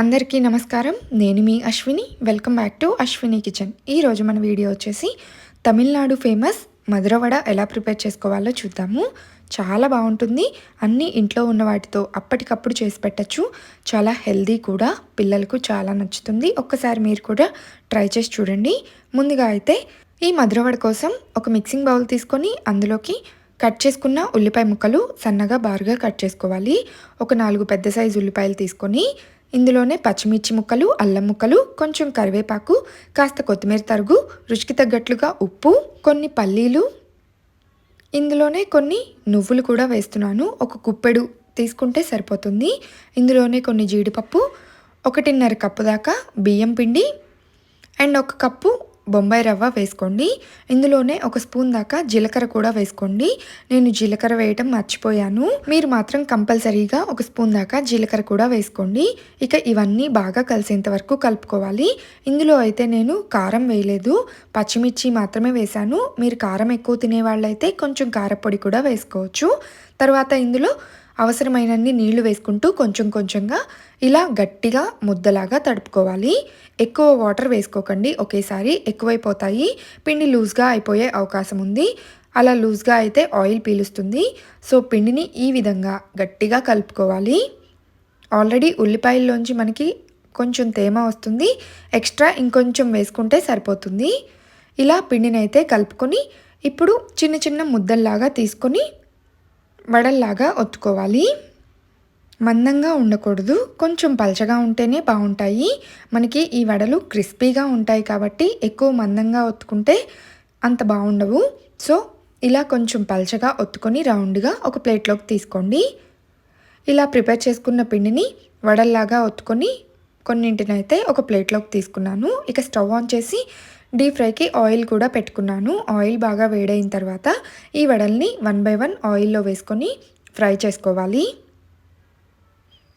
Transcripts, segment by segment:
అందరికీ నమస్కారం. నేను మీ Ashwini. Welcome back to Ashwini kitchen ఈరోజు మన వీడియో వచ్చేసి తమిళనాడు ఫేమస్ మధురవడ ఎలా ప్రిపేర్ చేసుకోవాలో చూద్దాము. చాలా బాగుంటుంది. అన్నీ ఇంట్లో ఉన్న వాటితో అప్పటికప్పుడు చేసి పెట్టచ్చు. చాలా హెల్దీ కూడా. పిల్లలకు చాలా నచ్చుతుంది. ఒక్కసారి మీరు కూడా ట్రై చేసి చూడండి. ముందుగా అయితే ఈ మధురవడ కోసం ఒక మిక్సింగ్ బౌల్ తీసుకొని అందులోకి కట్ చేసుకున్న ఉల్లిపాయ ముక్కలు సన్నగా బారుగా కట్ చేసుకోవాలి. ఒక నాలుగు పెద్ద సైజు ఉల్లిపాయలు తీసుకొని ఇందులోనే పచ్చిమిర్చి ముక్కలు అల్లం ముక్కలు కొంచెం కరివేపాకు కాస్త కొత్తిమీర తరుగు రుచికి తగ్గట్లుగా ఉప్పు కొన్ని పల్లీలు. ఇందులోనే కొన్ని నువ్వులు కూడా వేస్తున్నాను. ఒక కుప్పెడు తీసుకుంటే సరిపోతుంది. ఇందులోనే కొన్ని జీడిపప్పు ఒకటిన్నర కప్పు దాకా బియ్యం పిండి అండ్ ఒక కప్పు బొంబాయి రవ్వ వేసుకోండి. ఇందులోనే ఒక స్పూన్ దాకా జీలకర్ర కూడా వేసుకోండి. నేను జీలకర్ర వేయటం మర్చిపోయాను. మీరు మాత్రం కంపల్సరీగా ఒక స్పూన్ దాకా జీలకర్ర కూడా వేసుకోండి. ఇక ఇవన్నీ బాగా కలిసేంత వరకు కలుపుకోవాలి. ఇందులో అయితే నేను కారం వేయలేదు. పచ్చిమిర్చి మాత్రమే వేశాను. మీరు కారం ఎక్కువ తినే వాళ్ళైతే కొంచెం కారపొడి కూడా వేసుకోవచ్చు. తర్వాత ఇందులో అవసరమైనన్ని నీళ్ళు వేసుకుంటూ కొంచెం కొంచెంగా ఇలా గట్టిగా ముద్దలాగా తడుపుకోవాలి. ఎక్కువ వాటర్ వేసుకోకండి. ఒకేసారి ఎక్కువైపోతాయి. పిండి లూజ్గా అయిపోయే అవకాశం ఉంది. అలా లూజ్గా అయితే ఆయిల్ పీలుస్తుంది. సో పిండిని ఈ విధంగా గట్టిగా కలుపుకోవాలి. ఆల్రెడీ ఉల్లిపాయల్లోంచి మనకి కొంచెం తేమ వస్తుంది. ఎక్స్ట్రా ఇంకొంచెం వేసుకుంటే సరిపోతుంది. ఇలా పిండినైతే కలుపుకొని ఇప్పుడు చిన్న చిన్న ముద్దల్లాగా తీసుకొని వడల్లాగా ఒత్తుకోవాలి. మందంగా ఉండకూడదు. కొంచెం పలచగా ఉంటేనే బాగుంటాయి. మనకి ఈ వడలు క్రిస్పీగా ఉంటాయి కాబట్టి ఎక్కువ మందంగా ఒత్తుకుంటే అంత బాగుండవు. సో ఇలా కొంచెం పలచగా ఒత్తుకొని రౌండ్గా ఒక ప్లేట్లోకి తీసుకోండి. ఇలా ప్రిపేర్ చేసుకున్న పిండిని వడల్లాగా ఒత్తుకొని కొన్నింటినైతే ఒక ప్లేట్లోకి తీసుకున్నాను. ఇక స్టవ్ ఆన్ చేసి డీప్ ఫ్రైకి ఆయిల్ కూడా పెట్టుకున్నాను. ఆయిల్ బాగా వేడైన తర్వాత ఈ వడల్ని వన్ బై వన్ ఆయిల్లో వేసుకొని ఫ్రై చేసుకోవాలి.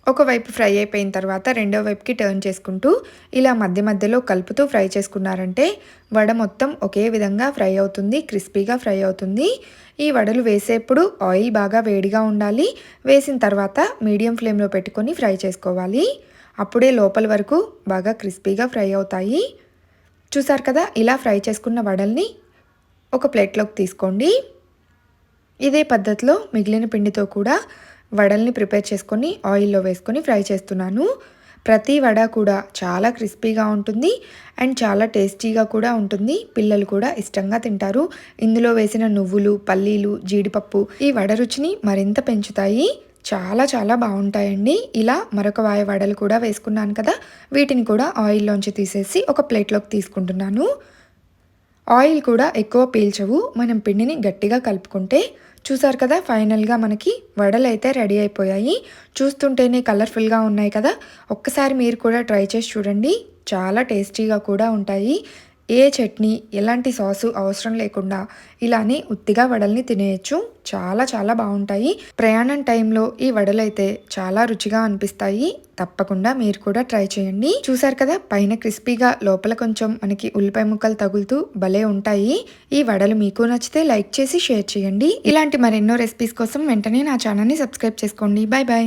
ఒకవైపు ఫ్రై అయిపోయిన తర్వాత రెండో వైపుకి టర్న్ చేసుకుంటూ ఇలా మధ్య మధ్యలో కలుపుతూ ఫ్రై చేసుకున్నారంటే వడ మొత్తం ఒకే విధంగా ఫ్రై అవుతుంది క్రిస్పీగా ఫ్రై అవుతుంది. ఈ వడలు వేసేప్పుడు ఆయిల్ బాగా వేడిగా ఉండాలి. వేసిన తర్వాత మీడియం ఫ్లేమ్లో పెట్టుకొని ఫ్రై చేసుకోవాలి. అప్పుడే లోపల వరకు బాగా క్రిస్పీగా ఫ్రై అవుతాయి. చూసారు కదా ఇలా ఫ్రై చేసుకున్న వడల్ని ఒక ప్లేట్లోకి తీసుకోండి. ఇదే పద్ధతిలో మిగిలిన పిండితో కూడా వడల్ని ప్రిపేర్ చేసుకొని ఆయిల్లో వేసుకొని ఫ్రై చేస్తున్నాను. ప్రతి వడ కూడా చాలా క్రిస్పీగా ఉంటుంది అండ్ చాలా టేస్టీగా కూడా ఉంటుంది. పిల్లలు కూడా ఇష్టంగా తింటారు. ఇందులో వేసిన నువ్వులు పల్లీలు జీడిపప్పు ఈ వడ రుచిని మరింత పెంచుతాయి. చాలా చాలా బాగుంటాయండి. ఇలా మరొక వాయ వడలు కూడా వేసుకున్నాను కదా వీటిని కూడా ఆయిల్లోంచి తీసేసి ఒక ప్లేట్లోకి తీసుకుంటున్నాను. ఆయిల్ కూడా ఎక్కువ పీల్చవు. మనం పిండిని గట్టిగా కలుపుకుంటే చూసారు కదా ఫైనల్గా మనకి వడలు అయితే రెడీ అయిపోయాయి. చూస్తుంటేనే కలర్ఫుల్గా ఉన్నాయి కదా. ఒక్కసారి మీరు కూడా ట్రై చేసి చూడండి. చాలా టేస్టీగా కూడా ఉంటాయి. ఏ చట్నీ ఎలాంటి సాసు అవసరం లేకుండా ఇలానే ఉత్తిగా వడల్ని తినేయచ్చు. చాలా చాలా బాగుంటాయి. ప్రయాణం టైంలో ఈ వడలైతే చాలా రుచిగా అనిపిస్తాయి. తప్పకుండా మీరు కూడా ట్రై చేయండి. చూసారు కదా పైన క్రిస్పీగా లోపల కొంచెం మనకి ఉల్లిపాయ ముక్కలు తగులుతూ భలే ఉంటాయి. ఈ వడలు మీకు నచ్చితే లైక్ చేసి షేర్ చేయండి. ఇలాంటి మరెన్నో రెసిపీస్ కోసం వెంటనే నా ఛానల్ని సబ్స్క్రైబ్ చేసుకోండి. Bye bye